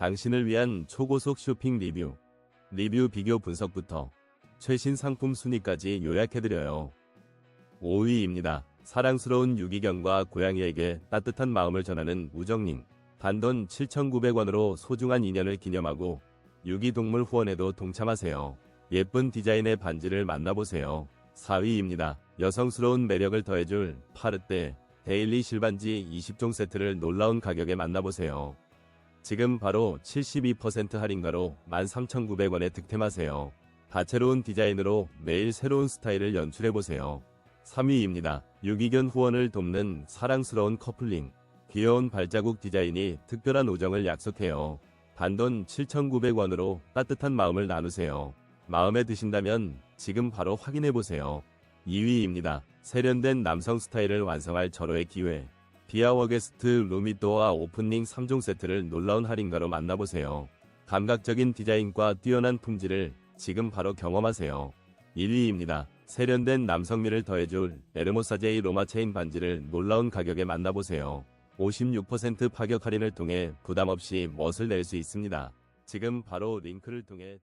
당신을 위한 초고속 쇼핑 리뷰, 리뷰 비교 분석부터 최신 상품 순위까지 요약해드려요. 5위입니다. 사랑스러운 유기견과 고양이에게 따뜻한 마음을 전하는 우정링. 단돈 7,900원으로 소중한 인연을 기념하고 유기동물 후원에도 동참하세요. 예쁜 디자인의 반지를 만나보세요. 4위입니다. 여성스러운 매력을 더해줄 파르떼 데일리 실반지 20종 세트를 놀라운 가격에 만나보세요. 지금 바로 72% 할인가로 13,900원에 득템하세요. 다채로운 디자인으로 매일 새로운 스타일을 연출해보세요. 3위입니다. 유기견 후원을 돕는 사랑스러운 커플링. 귀여운 발자국 디자인이 특별한 우정을 약속해요. 단돈 7,900원으로 따뜻한 마음을 나누세요. 마음에 드신다면 지금 바로 확인해보세요. 2위입니다. 세련된 남성 스타일을 완성할 절호의 기회. 비아워게스트 루미도어 오프닝 3종 세트를 놀라운 할인가로 만나보세요. 감각적인 디자인과 뛰어난 품질을 지금 바로 경험하세요. 1위입니다. 세련된 남성미를 더해줄 에르모사제이 로마 체인 반지를 놀라운 가격에 만나보세요. 56% 파격 할인을 통해 부담 없이 멋을 낼 수 있습니다. 지금 바로 링크를 통해